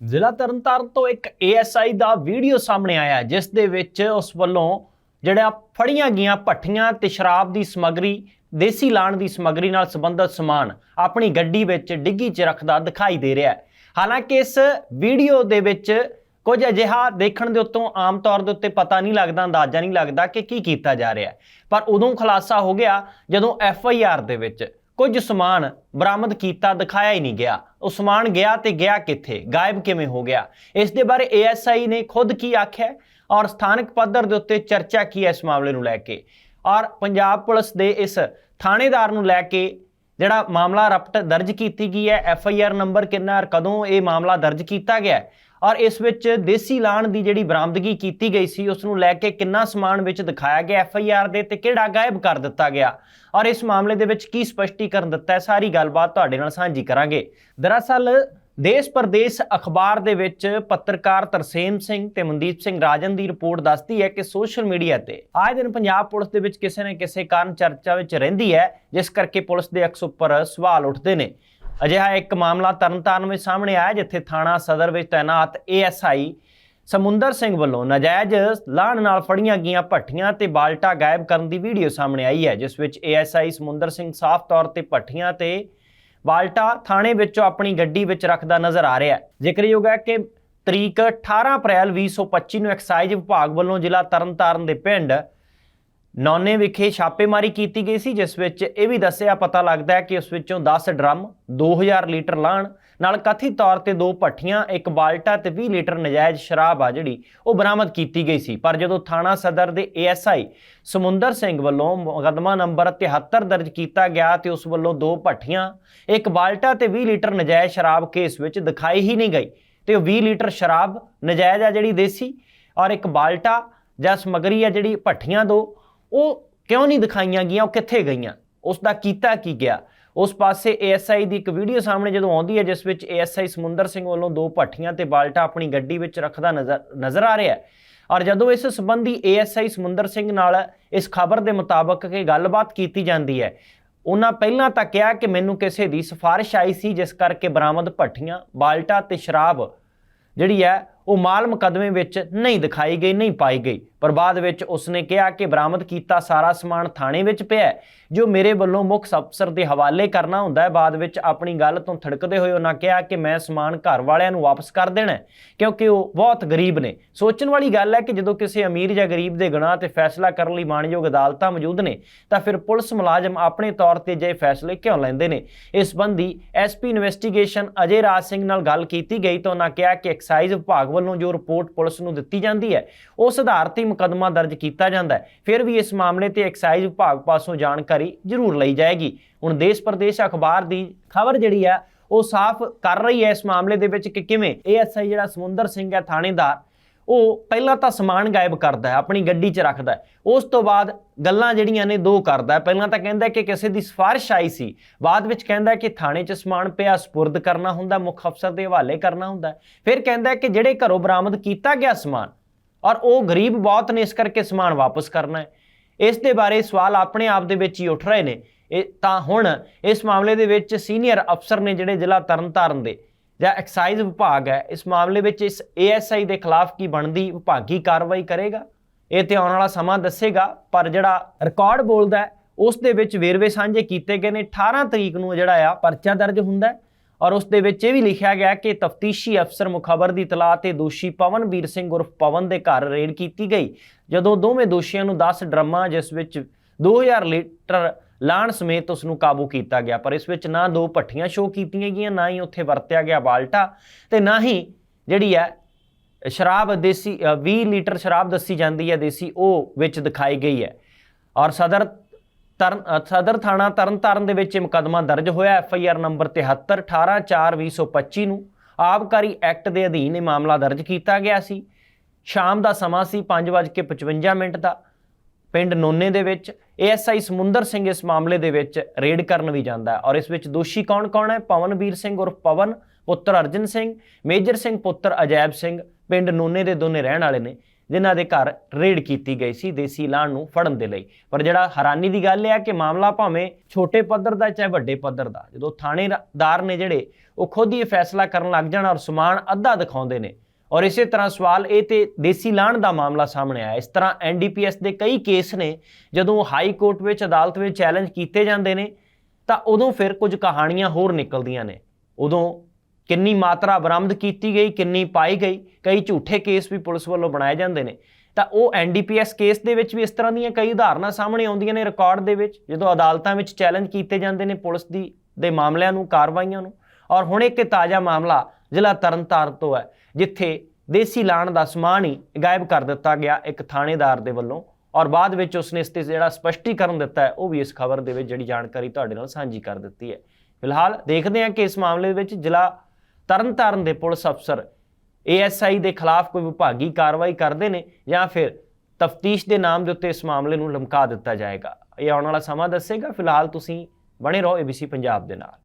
ਜ਼ਿਲ੍ਹਾ ਤਰਨਤਾਰਨ ਤੋਂ ਇੱਕ ਏਐਸਆਈ ਦਾ ਵੀਡੀਓ ਸਾਹਮਣੇ ਆਇਆ ਜਿਸ ਦੇ ਵਿੱਚ ਉਸ ਵੱਲੋਂ ਜਿਹੜਾ ਫੜੀਆਂ ਗਈਆਂ ਭੱਠੀਆਂ ਤੇ ਸ਼ਰਾਬ ਦੀ ਸਮੱਗਰੀ, ਦੇਸੀ ਲਾਣ ਦੀ ਸਮੱਗਰੀ ਨਾਲ ਸੰਬੰਧਿਤ ਸਮਾਨ ਆਪਣੀ ਗੱਡੀ ਵਿੱਚ ਡਿੱਗੀ 'ਚ ਰੱਖਦਾ ਦਿਖਾਈ ਦੇ ਰਿਹਾ ਹੈ। ਹਾਲਾਂਕਿ ਇਸ ਵੀਡੀਓ ਦੇ ਵਿੱਚ ਕੁਝ ਅਜਿਹਾ ਦੇਖਣ ਦੇ ਉੱਤੋਂ ਆਮ ਤੌਰ ਦੇ ਉੱਤੇ ਪਤਾ ਨਹੀਂ ਲੱਗਦਾ, ਅੰਦਾਜ਼ਾ ਨਹੀਂ ਲੱਗਦਾ ਕਿ ਕੀ ਕੀਤਾ ਜਾ ਰਿਹਾ ਪਰ ਉਦੋਂ ਖੁਲਾਸਾ ਹੋ ਗਿਆ ਜਦੋਂ ਐਫ ਆਈ ਆਰ ਦੇ ਵਿੱਚ ਕੁਝ ਸਮਾਨ ਬਰਾਮਦ ਕੀਤਾ, ਦਿਖਾਇਆ ਹੀ ਨਹੀਂ ਗਿਆ। ਉਹ ਸਮਾਨ ਗਿਆ ਤੇ ਗਿਆ ਕਿੱਥੇ? ਗਾਇਬ ਕਿਵੇਂ ਹੋ ਗਿਆ? ਇਸ ਦੇ ਬਾਰੇ ਏਐਸਆਈ ਨੇ ਖੁਦ ਕੀ ਆਖਿਆ ਔਰ ਸਥਾਨਕ ਪੱਧਰ ਦੇ ਉੱਤੇ ਚਰਚਾ ਕੀ ਹੈ ਇਸ ਮਾਮਲੇ ਨੂੰ ਲੈ ਕੇ? ਔਰ ਪੰਜਾਬ ਪੁਲਿਸ ਦੇ ਇਸ ਥਾਣੇਦਾਰ ਨੂੰ ਲੈ ਕੇ ਜਿਹੜਾ ਮਾਮਲਾ ਰਪਟ ਦਰਜ ਕੀਤੀ ਗਈ ਹੈ, ਐਫ ਆਈ ਆਰ ਨੰਬਰ ਕਿੰਨਾ ਔਰ ਕਦੋਂ ਇਹ ਮਾਮਲਾ ਦਰਜ ਕੀਤਾ ਗਿਆ ਔਰ ਇਸ ਵਿੱਚ ਦੇਸੀ ਲਾਣ ਦੀ ਜਿਹੜੀ ਬਰਾਮਦਗੀ ਕੀਤੀ ਗਈ ਸੀ, ਉਸ ਨੂੰ ਲੈ ਕੇ ਕਿੰਨਾ ਸਮਾਨ ਵਿੱਚ ਦਿਖਾਇਆ ਗਿਆ ਐਫ ਆਈ ਆਰ ਦੇ ਤੇ ਕਿਹੜਾ ਗਾਇਬ ਕਰ ਦਿੱਤਾ ਗਿਆ। ਔਰ ਇਸ ਮਾਮਲੇ ਦੇ ਵਿੱਚ ਕੀ ਸਪਸ਼ਟੀਕਰਨ ਦਿੱਤਾ ਹੈ, ਸਾਰੀ ਗੱਲਬਾਤ ਤੁਹਾਡੇ ਨਾਲ ਸਾਂਝੀ ਕਰਾਂਗੇ। ਦਰਅਸਲ ਦੇਸ਼ ਪ੍ਰਦੇਸ਼ ਅਖਬਾਰ ਦੇ ਵਿੱਚ ਪੱਤਰਕਾਰ ਤਰਸੇਮ ਸਿੰਘ ਤੇ ਮਨਦੀਪ ਸਿੰਘ ਰਾਜਨ ਦੀ ਰਿਪੋਰਟ ਦੱਸਦੀ ਹੈ ਕਿ ਸੋਸ਼ਲ ਮੀਡੀਆ ਤੇ ਆਏ ਦਿਨ ਪੰਜਾਬ ਪੁਲਿਸ ਦੇ ਵਿੱਚ ਕਿਸੇ ਨਾ ਕਿਸੇ ਕਾਰਨ ਚਰਚਾ ਵਿੱਚ ਰਹਿੰਦੀ ਹੈ, ਜਿਸ ਕਰਕੇ ਪੁਲਿਸ ਦੇ ਅਕਸ ਉੱਪਰ ਸਵਾਲ ਉੱਠਦੇ ਨੇ। ਅਜਿਹਾ ਇੱਕ ਮਾਮਲਾ ਤਰਨਤਾਰਨ ਵਿੱਚ ਸਾਹਮਣੇ ਆਇਆ, ਜਿੱਥੇ ਥਾਣਾ ਸਦਰ ਵਿੱਚ ਤਾਇਨਾਤ ਏਐਸਆਈ ਸਮੁੰਦਰ ਸਿੰਘ ਵੱਲੋਂ ਨਾਜਾਇਜ਼ ਲਾਣ ਨਾਲ ਫੜੀਆਂ ਗਈਆਂ ਭੱਠੀਆਂ ਤੇ ਬਾਲਟਾ ਗਾਇਬ ਕਰਨ ਦੀ ਵੀਡੀਓ ਸਾਹਮਣੇ ਆਈ ਹੈ, ਜਿਸ ਵਿੱਚ ਏਐਸਆਈ ਸਮੁੰਦਰ ਸਿੰਘ ਸਾਫ਼ ਤੌਰ ਤੇ ਭੱਠੀਆਂ ਤੇ ਵਾਲਟਾ ਥਾਣੇ ਵਿੱਚੋਂ ਆਪਣੀ ਗੱਡੀ ਵਿੱਚ ਰੱਖਦਾ ਨਜ਼ਰ ਆ ਰਿਹਾ ਹੈ। ਜ਼ਿਕਰਯੋਗ ਹੈ ਕਿ ਤਰੀਕ 18 ਅਪ੍ਰੈਲ 2025 ਨੂੰ ਐਕਸਾਈਜ਼ ਵਿਭਾਗ ਵੱਲੋਂ ਜ਼ਿਲ੍ਹਾ ਤਰਨਤਾਰਨ ਦੇ ਪਿੰਡ ਨੌਨੇ ਵਿਖੇ ਛਾਪੇਮਾਰੀ ਕੀਤੀ ਗਈ ਸੀ, ਜਿਸ ਵਿੱਚ ਇਹ ਵੀ ਦੱਸਿਆ, ਪਤਾ ਲੱਗਦਾ ਹੈ ਕਿ ਉਸ ਵਿੱਚੋਂ 10 ਡਰਮ 2000 ਲੀਟਰ ਲਾਣ ਨਾਲ ਕਥਿਤ ਤੌਰ ਤੇ ਦੋ ਭੱਠੀਆਂ, ਇੱਕ ਬਾਲਟਾ ਤੇ 20 ਲੀਟਰ ਨਜਾਇਜ਼ ਸ਼ਰਾਬ ਆ ਜਿਹੜੀ ਉਹ ਬਰਾਮਦ ਕੀਤੀ ਗਈ ਸੀ। ਪਰ ਜਦੋਂ ਥਾਣਾ ਸਦਰ ਦੇ ਏਐਸਆਈ ਸਮੁੰਦਰ ਸਿੰਘ ਵੱਲੋਂ ਮੁਕੱਦਮਾ ਨੰਬਰ 73 ਦਰਜ ਕੀਤਾ ਗਿਆ ਤੇ ਉਸ ਵੱਲੋਂ ਦੋ ਭੱਠੀਆਂ, ਇੱਕ ਬਾਲਟਾ ਤੇ 20 ਲੀਟਰ ਨਜਾਇਜ਼ ਸ਼ਰਾਬ ਕੇਸ ਵਿੱਚ ਦਿਖਾਈ ਹੀ ਨਹੀਂ ਗਈ ਤੇ ਉਹ 20 ਲੀਟਰ ਸ਼ਰਾਬ ਨਜਾਇਜ਼ ਆ ਜਿਹੜੀ ਦੇਸੀ ਔਰ ਇੱਕ ਬਾਲਟਾ ਜਾਂ ਸਮਗਰੀ ਆ ਜਿਹੜੀ ਭੱਠੀਆਂ ਦੋ ਉਹ ਕਿਉਂ ਨਹੀਂ ਦਿਖਾਈਆਂ ਗਈਆਂ? ਉਹ ਕਿੱਥੇ ਗਈਆਂ? ਉਸ ਦਾ ਕੀਤਾ ਕੀ ਗਿਆ? ਉਸ ਪਾਸੇ ਏਐਸਆਈ ਦੀ ਇੱਕ ਵੀਡੀਓ ਸਾਹਮਣੇ ਜਦੋਂ ਆਉਂਦੀ ਹੈ, ਜਿਸ ਵਿੱਚ ਏਐਸਆਈ ਸਮੁੰਦਰ ਸਿੰਘ ਵੱਲੋਂ ਦੋ ਭੱਠੀਆਂ ਤੇ ਬਾਲਟਾ ਆਪਣੀ ਗੱਡੀ ਵਿੱਚ ਰੱਖਦਾ ਨਜ਼ਰ ਨਜ਼ਰ ਆ ਰਿਹਾ ਹੈ। ਔਰ ਜਦੋਂ ਇਸ ਸੰਬੰਧੀ ਏਐਸਆਈ ਸਮੁੰਦਰ ਸਿੰਘ ਨਾਲ ਇਸ ਖਬਰ ਦੇ ਮੁਤਾਬਕ ਕਿ ਗੱਲਬਾਤ ਕੀਤੀ ਜਾਂਦੀ ਹੈ, ਉਹਨਾਂ ਪਹਿਲਾਂ ਤਾਂ ਕਿਹਾ ਕਿ ਮੈਨੂੰ ਕਿਸੇ ਦੀ ਸਿਫਾਰਿਸ਼ ਆਈ ਸੀ, ਜਿਸ ਕਰਕੇ ਬਰਾਮਦ ਭੱਠੀਆਂ ਬਾਲਟਾ ਤੇ ਸ਼ਰਾਬ ਜਿਹੜੀ ਹੈ, ਉਹ ਮਾਲ ਮੁਕੱਦਮੇ ਵਿੱਚ ਨਹੀਂ ਦਿਖਾਈ ਗਈ, ਨਹੀਂ ਪਾਈ ਗਈ। ਪਰ ਬਾਅਦ ਵਿੱਚ ਉਸਨੇ ਕਿਹਾ ਕਿ ਬਰਾਮਦ ਕੀਤਾ ਸਾਰਾ ਸਮਾਨ ਥਾਣੇ ਵਿੱਚ ਪਿਆ ਜੋ ਮੇਰੇ ਵੱਲੋਂ ਮੁੱਖ ਅਫਸਰ ਦੇ ਹਵਾਲੇ ਕਰਨਾ ਹੁੰਦਾ ਹੈ, ਬਾਅਦ ਵਿੱਚ ਆਪਣੀ ਗੱਲ ਤੋਂ ਥੜਕਦੇ ਹੋਏ ਉਹਨਾਂ ਕਿਹਾ ਕਿ ਮੈਂ ਸਮਾਨ ਘਰ ਵਾਲਿਆਂ ਨੂੰ ਵਾਪਸ ਕਰ ਦੇਣਾ ਕਿਉਂਕਿ ਉਹ ਬਹੁਤ ਗਰੀਬ ਨੇ। ਸੋਚਣ ਵਾਲੀ ਗੱਲ ਹੈ ਕਿ ਜਦੋਂ ਕਿਸੇ ਅਮੀਰ ਜਾਂ ਗਰੀਬ ਦੇ ਗੁਨਾਹ ਤੇ ਫੈਸਲਾ ਕਰਨ ਲਈ ਮਾਣਯੋਗ ਅਦਾਲਤਾਂ ਮੌਜੂਦ ਨੇ, ਤਾਂ ਫਿਰ ਪੁਲਿਸ ਮੁਲਾਜ਼ਮ ਆਪਣੇ ਤੌਰ ਤੇ ਜੇ ਫੈਸਲੇ ਕਿਉਂ ਲੈਂਦੇ ਨੇ? ਇਸ ਸੰਬੰਧੀ ਐਸਪੀ ਇਨਵੈਸਟੀਗੇਸ਼ਨ ਅਜੇ ਰਾਜ ਸਿੰਘ ਨਾਲ ਗੱਲ ਕੀਤੀ ਗਈ ਤਾਂ ਉਹਨਾਂ ਕਿਹਾ ਕਿ ਐਕਸਾਈਜ਼ ਵਿਭਾਗ ਵੱਲੋਂ ਜੋ ਰਿਪੋਰਟ ਪੁਲਿਸ ਨੂੰ ਦਿੱਤੀ ਜਾਂਦੀ ਹੈ, ਉਸ ਆਧਾਰ ਤੇ ਮੁਕੱਦਮਾ ਦਰਜ ਕੀਤਾ ਜਾਂਦਾ ਹੈ। ਫਿਰ ਵੀ ਇਸ ਮਾਮਲੇ ਤੇ ਐਕਸਾਈਜ਼ ਵਿਭਾਗ ਪਾਸੋਂ ਜਾਣਕਾਰੀ ਜ਼ਰੂਰ ਲਈ ਜਾਏਗੀ। ਹੁਣ ਦੇਸ਼ ਪ੍ਰਦੇਸ਼ ਅਖਬਾਰ ਦੀ ਖਬਰ ਜਿਹੜੀ ਹੈ, ਉਹ ਸਾਫ਼ ਕਰ ਰਹੀ ਹੈ ਇਸ ਮਾਮਲੇ ਦੇ ਵਿੱਚ ਕਿ ਕਿਵੇਂ ਏਐਸਆਈ ਜਿਹੜਾ ਸਮੁੰਦਰ ਸਿੰਘ ਹੈ, ਥਾਣੇਦਾਰ, ਉਹ ਪਹਿਲਾਂ ਤਾਂ ਸਮਾਨ ਗਾਇਬ ਕਰਦਾ ਹੈ, ਆਪਣੀ ਗੱਡੀ 'ਚ ਰੱਖਦਾ ਹੈ। ਉਸ ਤੋਂ ਬਾਅਦ ਗੱਲਾਂ ਜਿਹੜੀਆਂ ਨੇ, ਦੋ ਕਰਦਾ ਹੈ। ਪਹਿਲਾਂ ਤਾਂ ਕਹਿੰਦਾ ਕਿ ਕਿਸੇ ਦੀ ਸਿਫਾਰਿਸ਼ ਆਈ ਸੀ। ਬਾਅਦ ਵਿੱਚ ਕਹਿੰਦਾ ਕਿ ਥਾਣੇ 'ਚ ਸਮਾਨ ਪਿਆ, ਸਪੁਰਦ ਕਰਨਾ ਹੁੰਦਾ, ਮੁੱਖ ਅਫਸਰ ਦੇ ਹਵਾਲੇ ਕਰਨਾ ਹੁੰਦਾ ਫਿਰ ਕਹਿੰਦਾ ਕਿ ਜਿਹੜੇ ਘਰੋਂ ਬਰਾਮਦ ਕੀਤਾ ਗਿਆ ਸਮਾਨ ਔਰ ਉਹ ਗਰੀਬ ਬਹੁਤ ਨੇ, ਇਸ ਕਰਕੇ ਸਮਾਨ ਵਾਪਸ ਕਰਨਾ ਹੈ। ਇਸ ਦੇ ਬਾਰੇ ਸਵਾਲ ਆਪਣੇ ਆਪ ਦੇ ਵਿੱਚ ਹੀ ਉੱਠ ਰਹੇ ਨੇ। ਇਹ ਤਾਂ ਹੁਣ ਇਸ ਮਾਮਲੇ ਦੇ ਵਿੱਚ ਸੀਨੀਅਰ ਅਫਸਰ ਨੇ ਜਿਹੜੇ ਜ਼ਿਲ੍ਹਾ ਤਰਨਤਾਰਨ ਦੇ ਜਾਂ ਐਕਸਾਈਜ਼ ਵਿਭਾਗ ਹੈ, ਇਸ ਮਾਮਲੇ ਵਿੱਚ ਇਸ ਏਐਸਆਈ ਦੇ ਖਿਲਾਫ ਕੀ ਬਣਦੀ ਵਿਭਾਗੀ ਕਾਰਵਾਈ ਕਰੇਗਾ? ਇਹ ਤੇ ਆਉਣ ਵਾਲਾ ਸਮਾਂ ਦੱਸੇਗਾ, ਪਰ ਜਿਹੜਾ ਰਿਕਾਰਡ ਬੋਲਦਾ ਉਸ ਦੇ ਵਿੱਚ ਵੇਰਵੇ ਸਾਂਝੇ ਕੀਤੇ ਗਏ ਨੇ। 18 ਤਰੀਕ ਨੂੰ ਜਿਹੜਾ ਆ ਪਰਚਾ ਦਰਜ ਹੁੰਦਾ ਹੈ। ਔਰ ਉਸ ਦੇ ਵਿੱਚ ਇਹ ਵੀ ਲਿਖਿਆ ਗਿਆ ਕਿ ਤਫਤੀਸ਼ੀ ਅਫਸਰ ਮੁਖਬਰ ਦੀ ਇਤਲਾਹ ਤੇ ਦੋਸ਼ੀ ਪਵਨਵੀਰ ਸਿੰਘ ਉਰਫ ਪਵਨ ਦੇ ਘਰ ਰੇਡ ਕੀਤੀ ਗਈ। ਜਦੋਂ ਦੋਵੇਂ ਦੋਸ਼ੀਆਂ ਨੂੰ 10 ਡਰਮਾਂ ਜਿਸ ਵਿੱਚ 2000 ਲੀਟਰ ਲਾਣ ਸਮੇਤ ਉਸ ਨੂੰ ਕਾਬੂ ਕੀਤਾ ਗਿਆ। ਪਰ ਇਸ ਵਿੱਚ ਨਾ ਦੋ ਭੱਠੀਆਂ ਸ਼ੋਅ ਕੀਤੀਆਂ ਗਈਆਂ ਨਾ ਹੀ ਉੱਥੇ ਵਰਤਿਆ ਗਿਆ ਬਾਲਟਾ ਤੇ ਨਾ ਹੀ ਜਿਹੜੀ ਹੈ ਸ਼ਰਾਬ ਦੇਸੀ ਅ, 20 ਲੀਟਰ ਸ਼ਰਾਬ ਦੱਸੀ ਜਾਂਦੀ ਹੈ ਦੇਸੀ ਉਹ ਵਿੱਚ ਦਿਖਾਈ ਗਈ ਹੈ। ਔਰ ਸਦਰ ਤਰਨ ਸਦਰ ਥਾਣਾ ਤਰਨਤਾਰਨ ਦੇ ਵਿੱਚ ਇਹ ਮੁਕੱਦਮਾ ਦਰਜ ਹੋਇਆ। ਐਫ ਆਈ ਆਰ ਨੰਬਰ 73 18 4 2025 ਨੂੰ ਆਬਕਾਰੀ ਐਕਟ ਦੇ ਅਧੀਨ ਇਹ ਮਾਮਲਾ ਦਰਜ ਕੀਤਾ ਗਿਆ ਸੀ। ਸ਼ਾਮ ਦਾ ਸਮਾਂ ਸੀ 5:55 ਮਿੰਟ ਦਾ। ਪਿੰਡ ਨੋਨੇ ਦੇ ਵਿੱਚ ਏਐਸਆਈ ਸਮੁੰਦਰ ਸਿੰਘ ਇਸ ਮਾਮਲੇ ਦੇ ਵਿੱਚ ਰੇਡ ਕਰਨ ਵੀ ਜਾਂਦਾ ਹੈ। ਔਰ ਇਸ ਵਿੱਚ ਦੋਸ਼ੀ ਕੌਣ-ਕੌਣ ਹੈ? ਪਵਨਵੀਰ ਸਿੰਘ ਉਰਫ ਪਵਨ, ਪੁੱਤਰ ਅਰਜਨ ਸਿੰਘ, ਮੇਜਰ ਸਿੰਘ, ਪੁੱਤਰ ਅਜੈਬ ਸਿੰਘ। ਪਿੰਡ ਨੋਨੇ ਦੇ ਦੋਨੇ ਰਹਿਣ ਵਾਲੇ ਨੇ। ਜਿਨ੍ਹਾਂ ਦੇ ਘਰ ਰੇਡ ਕੀਤੀ ਗਈ ਸੀ ਦੇਸੀ ਇਲਾਨ ਨੂੰ ਫੜਨ ਦੇ ਲਈ। ਪਰ ਜਿਹੜਾ ਹੈਰਾਨੀ ਦੀ ਗੱਲ ਹੈ ਕਿ ਮਾਮਲਾ ਭਾਵੇਂ ਛੋਟੇ ਪੱਧਰ ਦਾ ਚਾਹੇ ਵੱਡੇ ਪੱਧਰ ਦਾ, ਜਦੋਂ ਥਾਣੇਦਾਰ ਨੇ ਜਿਹੜੇ ਉਹ ਖੁਦ ਹੀ ਇਹ ਫੈਸਲਾ ਕਰਨ ਲੱਗ ਜਾਣ ਔਰ ਸਮਾਨ ਅੱਧਾ ਦਿਖਾਉਂਦੇ ਨੇ। ਔਰ ਇਸੇ ਤਰ੍ਹਾਂ ਸਵਾਲ ਇਹ ਤੇ ਦੇਸੀ ਲਾਣ ਦਾ ਮਾਮਲਾ ਸਾਹਮਣੇ ਆਇਆ। ਇਸ ਤਰ੍ਹਾਂ ਐਨਡੀਪੀਐਸ ਦੇ ਕਈ ਕੇਸ ਨੇ, ਜਦੋਂ ਹਾਈ ਕੋਰਟ ਵਿੱਚ, ਅਦਾਲਤ ਵਿੱਚ ਚੈਲੰਜ ਕੀਤੇ ਜਾਂਦੇ ਨੇ, ਤਾਂ ਉਦੋਂ ਫਿਰ ਕੁਝ ਕਹਾਣੀਆਂ ਹੋਰ ਨਿਕਲਦੀਆਂ ਨੇ। ਉਦੋਂ ਕਿੰਨੀ ਮਾਤਰਾ ਬਰਾਮਦ ਕੀਤੀ ਗਈ, ਕਿੰਨੀ ਪਾਈ ਗਈ, ਕਈ ਝੂਠੇ ਕੇਸ ਵੀ ਪੁਲਿਸ ਵੱਲੋਂ ਬਣਾਏ ਜਾਂਦੇ ਨੇ। ਤਾਂ ਉਹ ਐਨਡੀਪੀਐਸ ਕੇਸ ਦੇ ਵਿੱਚ ਵੀ ਇਸ ਤਰ੍ਹਾਂ ਦੀਆਂ ਕਈ ਉਦਾਹਰਨਾਂ ਸਾਹਮਣੇ ਆਉਂਦੀਆਂ ਨੇ ਰਿਕਾਰਡ ਦੇ ਵਿੱਚ, ਜਦੋਂ ਅਦਾਲਤਾਂ ਵਿੱਚ ਚੈਲੰਜ ਕੀਤੇ ਜਾਂਦੇ ਨੇ ਪੁਲਿਸ ਦੀ, ਦੇ ਮਾਮਲਿਆਂ ਨੂੰ, ਕਾਰਵਾਈਆਂ ਨੂੰ। ਔਰ ਹੁਣ ਇੱਕ ਤਾਜ਼ਾ ਮਾਮਲਾ ਜ਼ਿਲ੍ਹਾ ਤਰਨਤਾਰਨ ਤੋਂ ਹੈ, ਜਿੱਥੇ ਦੇਸੀ ਲਾਣ ਦਾ ਸਮਾਨ ਹੀ ਗਾਇਬ ਕਰ ਦਿੱਤਾ ਗਿਆ ਇੱਕ ਥਾਣੇਦਾਰ ਦੇ ਵੱਲੋਂ। ਔਰ ਬਾਅਦ ਵਿੱਚ ਉਸਨੇ ਇਸ ਤੇ ਜਿਹੜਾ ਸਪਸ਼ਟੀਕਰਨ ਦਿੱਤਾ ਹੈ, ਉਹ ਵੀ ਇਸ ਖਬਰ ਦੇ ਵਿੱਚ ਜਿਹੜੀ ਜਾਣਕਾਰੀ ਤੁਹਾਡੇ ਨਾਲ ਸਾਂਝੀ ਕਰ ਦਿੱਤੀ ਹੈ। ਫਿਲਹਾਲ ਦੇਖਦੇ ਹਾਂ ਕਿ ਇਸ ਮਾਮਲੇ ਵਿੱਚ ਜ਼ਿਲ੍ਹਾ ਤਰਨਤਾਰਨ ਦੇ ਪੁਲਿਸ ਅਫਸਰ ਏਐਸਆਈ ਦੇ ਖਿਲਾਫ ਕੋਈ ਵਿਭਾਗੀ ਕਾਰਵਾਈ ਕਰਦੇ ਨੇ ਜਾਂ ਫਿਰ ਤਫਤੀਸ਼ ਦੇ ਨਾਮ ਦੇ ਉੱਤੇ ਇਸ ਮਾਮਲੇ ਨੂੰ ਲਮਕਾ ਦਿੱਤਾ ਜਾਏਗਾ। ਇਹ ਆਉਣ ਵਾਲਾ ਸਮਾਂ ਦੱਸੇਗਾ। ਫਿਲਹਾਲ ਤੁਸੀਂ ਬਣੇ ਰਹੋ ਏਬੀਸੀ ਪੰਜਾਬ ਦੇ ਨਾਲ।